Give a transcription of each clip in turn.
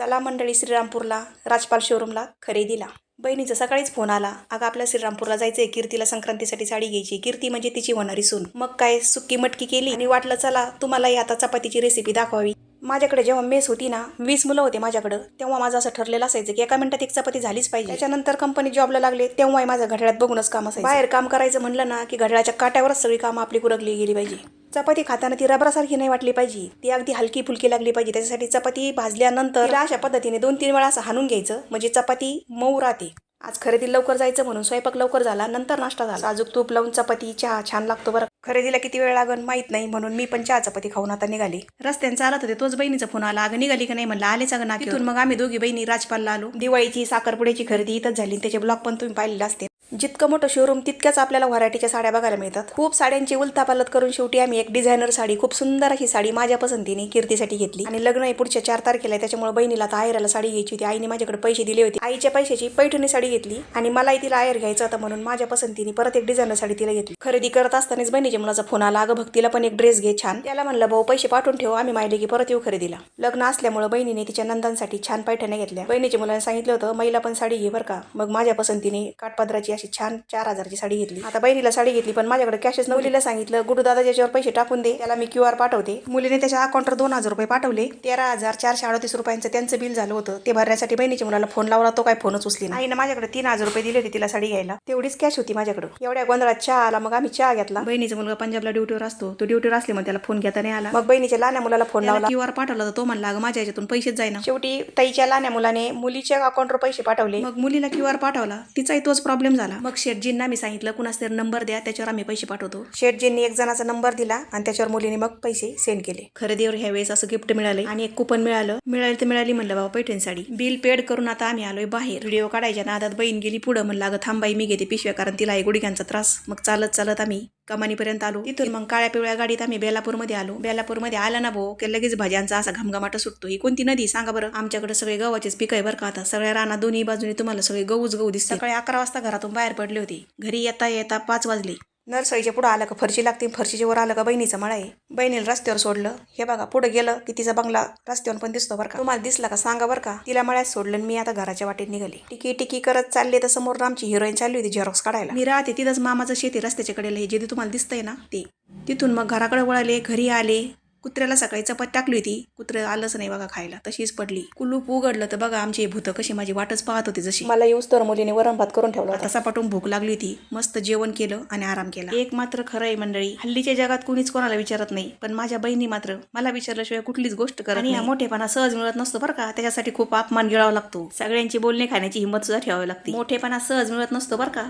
चला मंडळी श्रीरामपूरला राजपाल शोरूमला खरेदीला. बहिणीचा सकाळीच फोन आला. अगं आपल्या श्रीरामपूरला जायचंय. कीर्तीला संक्रांतीसाठी साडी घ्यायची. कीर्ती म्हणजे तिची होणारी सून. मग काय सुक्की मटकी केली. आणि वाटलं चला तुम्हालाही आता चपातीची रेसिपी दाखवावी. माझ्याकडे जेव्हा मेस होती ना वीस मुलं होते माझ्याकडे तेव्हा माझं असं ठरलेलं असायचं की एका मिनिटात एक चपाती झालीच पाहिजे. त्याच्यानंतर कंपनी जॉबला लागले तेव्हाही माझं घड्याळात बघूनच काम असायचं. बाहेर काम करायचं म्हणलं ना की घड्याळाच्या काट्यावरच सगळी कामं आपली कुरकली गेली पाहिजे. चपाती खाताना ती रबरासारखी नाही वाटली पाहिजे. ती अगदी हलकी फुलकी लागली पाहिजे. त्याच्यासाठी चपाती भाजल्यानंतर अशा पद्धतीने दोन तीन वेळा असं हाणून घ्यायचं. म्हणजे चपाती मऊ राहते. आज खरेदी लवकर जायचं म्हणून स्वयंपाक लवकर झाला नंतर नाश्ता झाला. अजून तूप लावून चपाती चहा छान लागतो बरं. खरेदीला किती वेळ लागन माहीत नाही म्हणून मी पण चहा चपाती खाऊन आता निघाली. रस्त्याने चालत होते तोच बहिणीचा फोन आला. अगं निघाली का नाही म्हणलं. आलेच अगं ना तिथून मग आम्ही दोघी बहिणी राजपालला आलो. दिवाळीची साखरपुड्याची खरेदी इथंच झाली. त्याचे ब्लॉग पण तुम्ही पाहिलेले असते जितकं मोठं शोरूम तितक्याच आपल्याला व्हरायटीच्या साड्या बघायला मिळतात. खूप साड्यांची उलथापालत करून शेवटी आम्ही एक डिझायनर साडी खूप सुंदर अशी साडी माझ्या पसंतीने कीर्तीसाठी घेतली. आणि लग्न आहे पुढच्या चार तारखेला आहे, त्याच्यामुळे बहिणीला तर आयराला साडी घ्यायची होती. आईने माझ्याकडे पैसे दिले होते. आईच्या पैशाची पैठणी साडी घेतली आणि मलाही तिला आयर घ्यायचं होतं म्हणून माझ्या पसंतीने परत एक डिझायनर साडी तिला घेतली. खरेदी करत असतानाच बहिणीच्या मुलाचा फोन आला अगं भक्तीला पण एक ड्रेस घे छान. त्याला म्हणलं भाऊ पैसे पाठवून ठेव आम्ही माहिले की परत येऊ खरेदीला. लग्न असल्यामुळे बहिणीने तिच्या नंदांसाठी छान पैठण्या घेतल्या. बहिणीच्या मुलांना सांगितलं होतं महिला पण साडी घे बरं का. मग माझ्या पसंतीने काठपदराची अशी छान चार हजारची साडी घेतली. आता बहिणीला साडी घेतली पण माझ्याकडे कॅशच नवलीला सांगितलं गुडू दादा ज्याच्यावर पैसे टाकून दे त्याला मी क्यू आर पाठवते. मुलीने त्याच्या अकाउंटवर दोन हजार रुपये पाठवले. तेरा हजार चारशे अडतीस रुपयांचं त्यांचं बिल झालं होतं. ते भरण्यासाठी बहिणीच्या मुलाला फोन लावला तो काय फोनच उचली नाही. आईनं माझ्याकडे तीन हजार रुपये दिले होते तिला साडी घ्यायला. तेवढीच कॅश होती माझ्याकडे. एवढ्या गोंधळात चहा आला मग आम्ही चहा घेतला. बहिणीचा मुलगा पंजाबला ड्युटीवर असतो. तो ड्युटीवर असले मग त्याला फोन घेता नाही आला. मग बहिणीच्या लहान्या मुलाला फोन लावला. क्यू आर पाठवला तर तो म्हणला अगं माझ्या याच्यातून पैसेच जाईना. शेवटी ताईच्या लहान्या मुलाने मुलीच्या अकाउंटवर पैसे पाठवले. मग मुलीला क्यू आर पाठवला. तिचाही तोच प्रॉब्लेम झाला. मग शेटजींना मी सांगितलं कुणाच तरी नंबर द्या त्याच्यावर आम्ही पैसे पाठवतो. शेटजींनी एक जणाचा नंबर दिला आणि त्याच्यावर मुलीने मग पैसे सेंड केले. खरेदीवर ह्या वेळेस असं गिफ्ट मिळाले. आणि एक कुपन मिळालं. मिळाली तर मिळाली म्हणलं बाबा पैठण साडी. बिल पेड करून आता आम्ही आलोय बाहेर. व्हिडिओ काढायच्या नादात बहीण गेली पुढं. म्हणलं अगं थांबाई मी घेते पिशव्या कारण तिला आहे गुडघ्यांचा त्रास. मग चालत चालत आम्ही कमानीपर्यंत आलो. तिथून मग काळ्या पिवळ्या गाडीत आम्ही बेलापूरमध्ये आलो. बेलापूरमध्ये आला ना भाऊ की लगेच भाज्यांचा असा घमघमाट सुटतो. ही कोणती नदी? सांगा बरं. आमच्याकडे सगळे गव्हाचेच पीक आहे बरं का आता. सगळ्या रानात दोन्ही बाजूने तुम्हाला सगळे गहूच गहू दिसतात. सकाळी अकरा वाजता घरातून बाहेर पडले होते. घरी येता येता पाच वाजले. नर्सरीच्या पुढं आलं का फरशी लागते फरशीच्या वर आलं का बहिणीचं मळा आहे. बहिणीला रस्त्यावर सोडलं. हे बघा पुढे गेलं की तिचा बंगला रस्त्यावर पण दिसतो बरं का. तुम्हाला दिसला का? सांगा बरं का. तिला मळ्यात सोडलं आणि मी आता घराच्या वाटेत निघाले. टिकी टिकी करत चालले तर समोर आमची हिरोईन चालली होती झेरॉक्स काढायला. मी राहते तिथंच मामाचं शेती रस्त्याच्या कडेला हे जे तुम्हाला दिसतंय ना ते. तिथून मग घराकडे वळाले घरी आले. कुत्र्याला सकाळी चपात टाकली होती. कुत्रं आलंच नाही बघा खायला. तशीच पडली. कुलूप उघडलं तर बघा आमची भूतं कशी माझी वाटच पाहत होती जशी. मला येऊस तर मुलीने वरण भात करून ठेवला होता. सपाटून भूक लागली होती. मस्त जेवण केलं आणि आराम केला. एक मात्र खरं आहे मंडळी हल्लीच्या जगात कुणीच कोणाला विचारत नाही. पण माझ्या बहिणी मात्र मला विचारल्याशिवाय कुठलीच गोष्ट करत आणि हा मोठेपणा सहज मिळत नसतो बरं का. त्याच्यासाठी खूप अपमान गिळावा लागतो. सगळ्यांची बोलणे खाण्याची हिंमत सुद्धा ठेवावी लागते. मोठेपणा सहज मिळत नसतो बरं का.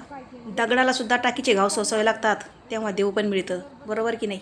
दगडाला सुद्धा टाकीचे घाव सोसावे लागतात. तेव्हा देव पण मिळतं. बरोबर की नाही?